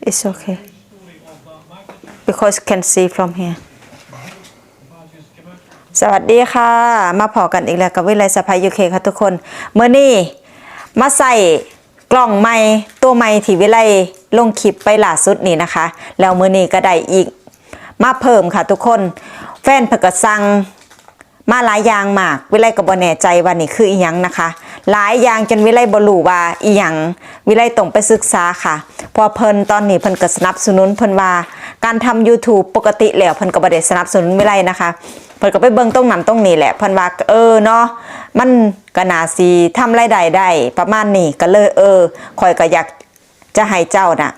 It's okay because can see from here สวัสดีค่ะ มาพอกันอีกแล้วกับวิไลสภายูเคค่ะทุกคนเมื่อนี้มาใส่กล่องไม้ตัวไม้ที่วิไลลงคลิปไปล่าสุดนี่นะคะ แล้วมื่อนี้ก็ได้อีกมาเพิ่มค่ะทุกคน แฟนเพกสั่งมาหลายอย่างมาก วิไลก็บ่แน่ใจว่านี่คืออีหยังนะคะ หลายอย่างจนวิไลบรูว่าอีหยังวิไลต้องไปศึกษาค่ะ พอเพิ่นตอนนี้เพิ่นก็สนับสนุนเพิ่นว่าการทำ YouTube ปกติแล้วเพิ่นก็บ่ได้สนับสนุนวิไลนะคะเพิ่นก็ไปเบิ่งตรงนั้นตรงนี้แหละเพิ่นว่าเออเนาะมันก็น่าสิทำรายได้ได้ประมาณนี้ก็เลยเออข่อยก็อยากจะให้เจ้าน่ะ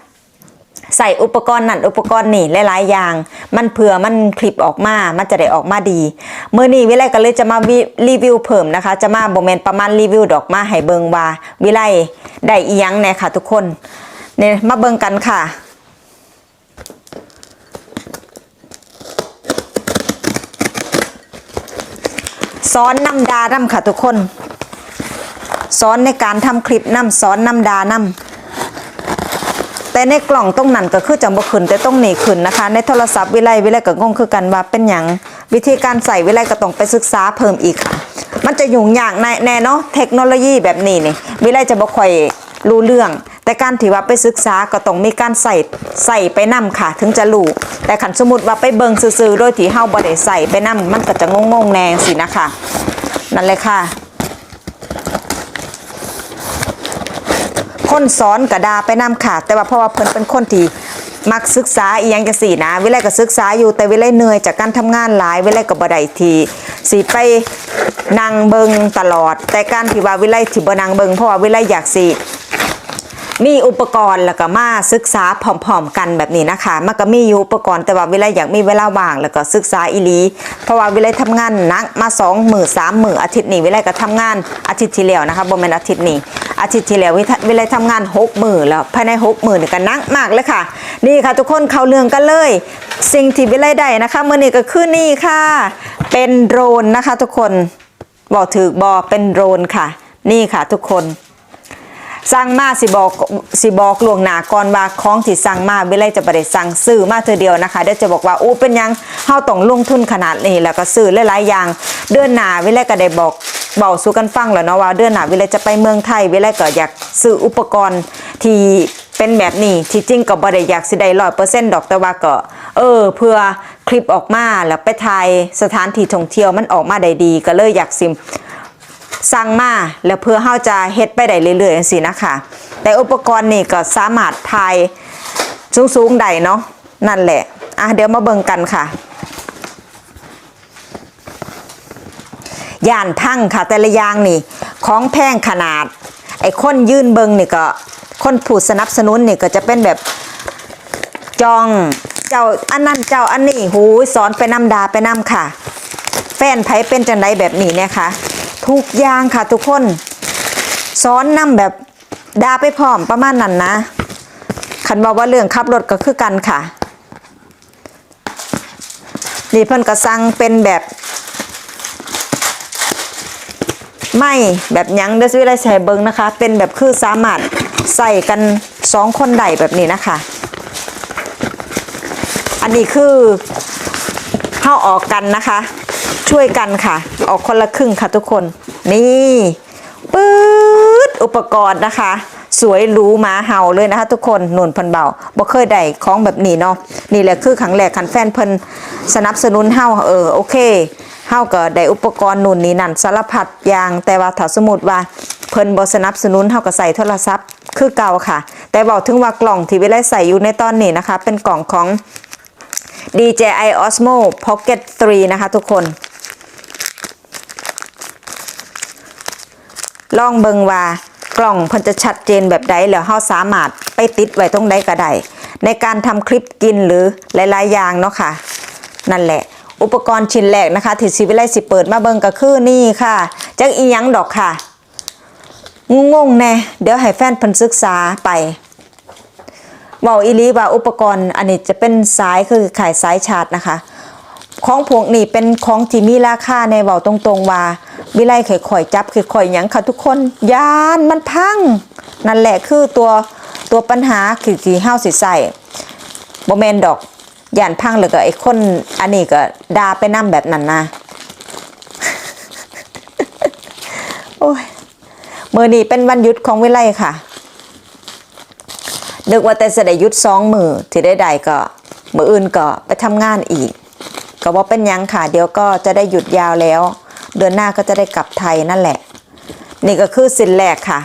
ใส่อุปกรณ์นั่นอุปกรณ์นี่หลายๆอย่าง มันเผื่อมันคลิปออกมา มันจะได้ออกมาดีเมื่อนี้วิไลก็เลยจะมารีวิวเพิ่มนะคะ จะมาโมเมนต์ประมาณรีวิวดอกมาให้เบิงว่าวิไลได้อียังแน่ค่ะ ทุกคนเนี่ยมาเบิงกันค่ะสอนน้ำดานำค่ะทุกคนสอนในการทำคลิปน้ำสอนน้ำดานำ แต่ในกล่องตรงนั้นก็คือจังบ่ขึ้นแต่ตรงหนีขึ้นนะคะ ในโทรศัพท์วิไลวิไลก็งงคือกันว่าเป็นหยังวิธีการใส่วิไลก็ต้องไปศึกษาเพิ่มอีกค่ะ มันจะยุ่งยากในแน่เนาะเทคโนโลยีแบบนี้นี่วิไลจะบ่ค่อยรู้เรื่อง แต่การที่ว่าไปศึกษาก็ต้องมีการใส่ใส่ไปนํค่ะ ถึงจะรู้แต่ขันสมมุติว่าไปเบิงซื่อๆโดยที่เฮาบ่ได้ใส่ไปนํมันก็จะงงๆแน่สินะคะนั่นเลยค่ะ คนสอนกระดาไปนำค่ะ แต่ว่าเพราะว่าเพิ่นเป็นคนที่มักศึกษาอีหยังจังซี่นะ วิไลก็ศึกษาอยู่แต่วิไลเหนื่อยจากการทำงานหลายวิไลก็บ่ได้ที่สิไปนั่งเบิงตลอด แต่การที่ว่าวิไลที่บ่นั่งเบิงเพราะว่าวิไลอยากสิ มีอุปกรณ์แล้วก็มาศึกษาพร้อมๆกันแบบนี้นะคะ มันก็มีอยู่อุปกรณ์แต่ว่าเวลาอยากมีเวลาว่างแล้วก็ศึกษาอีหลี เพราะว่าเวลาทำงานนักมาสองมือสามมืออาทิตย์นี้เวลาก็ทำงานอาทิตย์ที่แล้วนะคะบ่แม่นอาทิตย์นี้อาทิตย์ที่แล้วเวลาทำงานหกมือแล้วภายในหกมือนี่ก็นักมากเลยค่ะ นี่ค่ะทุกคนเข้าเรื่องกันเลย สิ่งที่เวลาได้นะคะมื่อนี้ก็คือนี่ค่ะ เป็นโดรนนะคะ ทุกคนบอกถือบอเป็นโดรนค่ะ นี่ค่ะทุกคน สั่งมาสิบอกสิบอกลวงหนาก่อนว่าของที่สั่งมาเวลจะบ่ได้สั่งซื้อมาเธอเดียวนะคะเดี๋ยวจะบอกว่าอู้เป็นยังเฮาต้องลงทุนขนาดนี้แล้วก็ซื้อหลายๆอย่าง เดือนหน้าเวลก็ได้บอกเบาสู่กันฟังแล้วเนาะว่าเดือนหน้าเวลาจะไปเมืองไทยเวลาก็อยากซื้ออุปกรณ์ที่เป็นแบบนี้ที่จริงก็บ่ได้อยากสิได้ร้อยเปอร์เซ็นต์ดอกแต่ว่าก็เออ เพื่อคลิปออกมาแล้วไปถ่ายสถานที่ท่องเที่ยวมันออกมาได้ดีก็เลยอยากสิม สั่งมาแล้วเพื่อเฮาจะเฮ็ดไปได้เรื่อยๆจังซี่นะคะ แต่อุปกรณ์นี่ก็สามารถถ่ายสูงๆได้เนาะนั่นแหละอะเดี๋ยวมาเบิ่งกันค่ะย่านพังค่ะแต่ละอย่างนี่ของแพงขนาด ไอ้คนยื่นเบิงนี่ก็คนผู้สนับสนุนนี่ก็จะเป็นแบบจองเจ้าอันนั้นเจ้าอันนี้หูสอนไปนำดาไปนำค่ะ แฟนไผเป็นจังไดแบบนี้เนี่ยค่ะ ทุกอย่างค่ะทุกคนสอนนำแบบดาไปพร้อมประมาณนั้นนะคันบอกว่าเรื่องขับรถก็คือกันค่ะนี่เพิ่นก็สั่งเป็นแบบไม่แบบยังเดซวิไลใส่เบิงนะคะ เป็นแบบคือสามารถใส่กันสองคนได้แบบนี้นะคะ อันนี้คือเข้าออกกันนะคะ ช่วยกันค่ะ ออกคนละครึ่งค่ะทุกคน นี่ปื๊ดอุปกรณ์นะคะ สวยหรูหมาเห่าเลยนะคะ ทุกคนหนุนพันเบาบ่เคยได้ของแบบนี้เนาะนี่แหละคือครั้งแรกคันแฟนเพิ่นสนับสนุนเฮาเออโอเคเฮาก็ได้อุปกรณ์นู่นนี่นั่นสารพัดอย่างแต่ว่าถ้าสมมติว่าเพิ่นบ่สนับสนุนเฮาก็ใส่โทรศัพท์คือเก่าค่ะ แต่บอกถึงว่ากล่องที่เวลใส่อยู่ในตอนนี้นะคะ เป็นกล่องของ DJI Osmo Pocket 3 นะคะทุกคน ลองเบิงว่ากล่องเพิ่นจะชัดเจนแบบใดแล้วเฮาสามารถไปติดไว้ตรงใดก็ได้ในการทำคลิปกินหรือหลายๆอย่างเนาะค่ะ นั่นแหละ อุปกรณ์ชิ้นแรกนะคะที่สิวิไลสิเปิดมาเบิงก็คือนี่ค่ะจักอีหยังดอกค่ะงงๆแน่เดี๋ยวให้แฟนเพิ่นศึกษาไป เว้าอีลีว่าอุปกรณ์อันนี้จะเป็นสายคือขายสายชาร์จนะคะของพวกนี้เป็นของที่มีราคาในเว้าตรงๆว่าวิไลข่อยๆจับข่อยๆหยังค่ะทุกคนยานมันพัง นั่นแหละคือตัวตัวปัญหาคือที่เฮาสิใส่บ่แมนดอกยานพังแล้วก็ไอ้คนอันนี้ก็ดาไปนํแบบนั้นนะโอ้ยมื้อนี้เป็นวันหยุดของวิไลค่ะ นึกว่าแต่จะได้หยุดสองมือที่ได้ใดก็มืออื่นก็ไปทำงานอีก ก็ว่าเป็นยังค่ะเดี๋ยวก็จะได้หยุดยาวแล้ว เดือนหน้าก็จะได้กลับไทยนั่นแหละ นี่ก็คือสินแรกค่ะ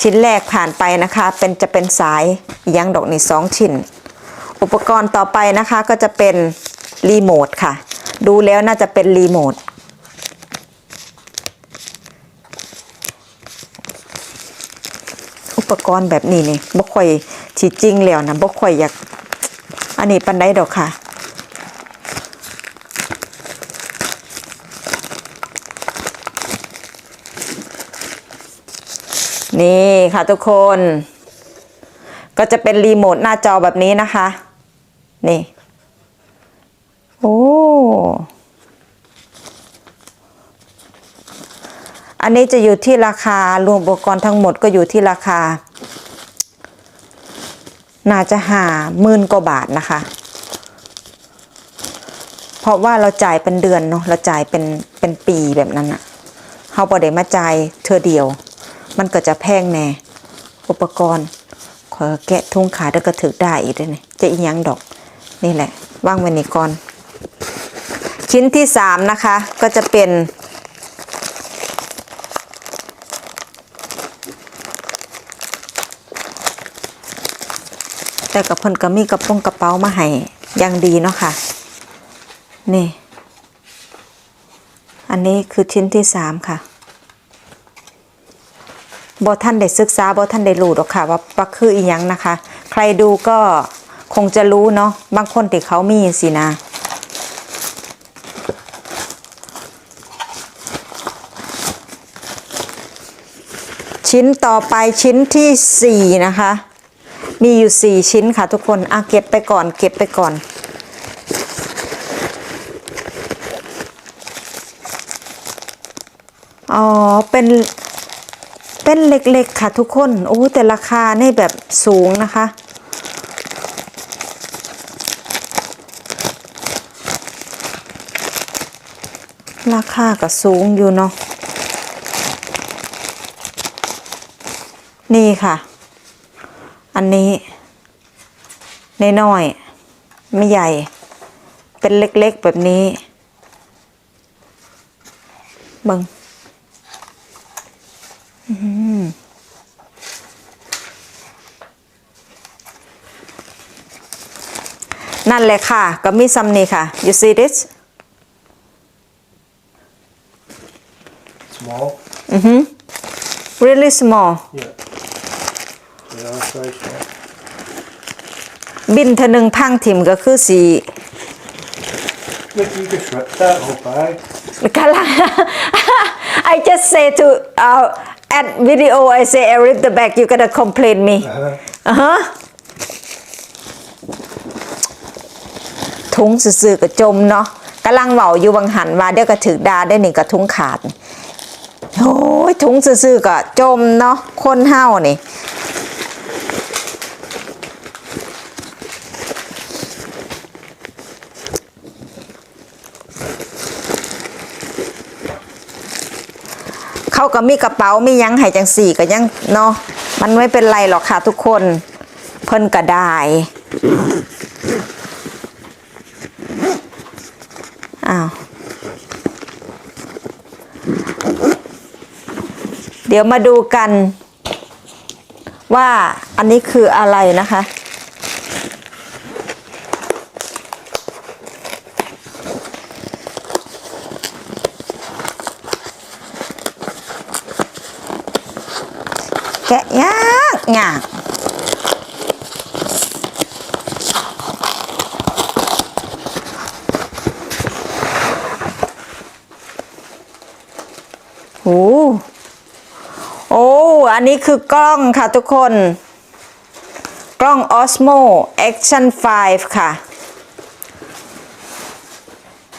ชิ้นแรกผ่านไปนะคะ เป็นจะเป็นสายยังดอกนี่สองชิ้น อุปกรณ์ต่อไปนะคะก็จะเป็นรีโมทค่ะ ดูแล้วน่าจะเป็นรีโมท ปกรณ์แบบนี้นี่บ่ค่อยที่จริงแล้วนะบ่ค่อยอยากอันนี้ปันได้ดอกค่ะ นี่ค่ะทุกคน ก็จะเป็นรีโมทหน้าจอแบบนี้นะคะ นี่ โอ้ อันนี้จะอยู่ที่ราคารวมอุปกรณ์ทั้งหมดก็อยู่ที่ราคา น่าจะหาหมื่นกว่าบาทนะคะ เพราะว่าเราจ่ายเป็นเดือนเนาะเราจ่ายเป็นเป็นปีแบบนั้นอะเขาบอได้มาจ่ายเธอเดียว มันก็จะแพงแน่อุปกรณ์ขอแกะทุ่งขาแล้วก็ถือได้อีกด้วยนี่จะอีหยังดอกนี่แหละว่างไว้นี่ก่อน ชิ้นที่สามนะคะก็จะเป็น แต่กับเพิ่นก็มีกระโปรงกระเป๋ามาให้อย่างดีเนาะค่ะ นี่ อันนี้คือชิ้นที่สามค่ะบอท่านได้ศึกษาบอท่านได้รู้หรอกค่ะ ว่าว่าคืออีหยังนะคะ ใครดูก็คงจะรู้เนาะบางคนที่เขามีสินะชิ้นต่อไปชิ้นที่สี่นะคะ มีอยู่สี่ชิ้นค่ะทุกคนอะเก็บไปก่อน เก็บไปก่อนอ๋อเป็นเป็นเล็กๆค่ะทุกคนโอ้แต่ราคานี่แบบสูงนะคะ ราคาก็สูงอยู่เนาะนี่ค่ะ อันนี้น้อยๆไม่ใหญ่ เป็นเล็กๆแบบนี้เบิงอื้อหือนั่นแหละค่ะก็มีซัมนี่ค่ะ you see this Small. really small Yeah. Yeah, I'd say so. บินเทอหนึ่งพังถิ่มก็คือสี Look, you just ripped that whole bag. กำลัง I just say to uh, at video I say I rip the bag you gonna complain me Uh-huh. อ่าฮะถุงซื่อๆก็จมเนาะกำลังเว้าอยู่บางหันว่าเดี๋ยวก็ถึกดาได้หนึ่งกับถุงขาดโอ้ยถุงซื่อๆก็จมเนาะคนเฮานี่ เขาก็มีกระเป๋ามียังให้จังสี่ก็ยังเนาะมันไม่เป็นไรหรอกค่ะทุกคนเพิ่นก็ได้อ้าวเดี๋ยวมาดูกันว่าอันนี้คืออะไรนะคะ กะยากยากโอ้โอ้ อันนี้คือกล้องค่ะทุกคน กล้อง Osmo Action 5 ค่ะ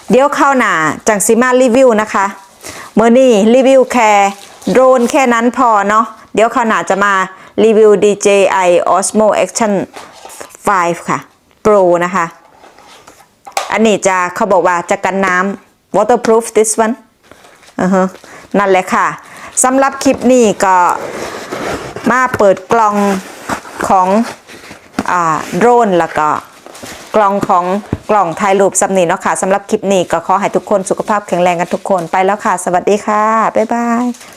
เดี๋ยวเข้าหนาจังสิมารีวิวนะคะเมื่อนี้รีวิวแค่โดรนแค่นั้นพอเนาะ เดี๋ยวข้าหน้าจะมารีวิว DJI Osmo Action 5 ค่ะ Pro นะคะ อันนี้จะเขาบอกว่าจะกันน้ำ waterproof this one อือฮะนั่นแหละค่ะสำหรับคลิปนี้ก็มาเปิดกล่องของอโดรนแล้วก็กล่องของกล่องถ่ายรูปสำนีเนาะค่ะสำหรับคลิปนี้ก็ขอให้ทุกคนสุขภาพแข็งแรงกันทุกคนไปแล้วค่ะ สวัสดีค่ะ บ๊ายบาย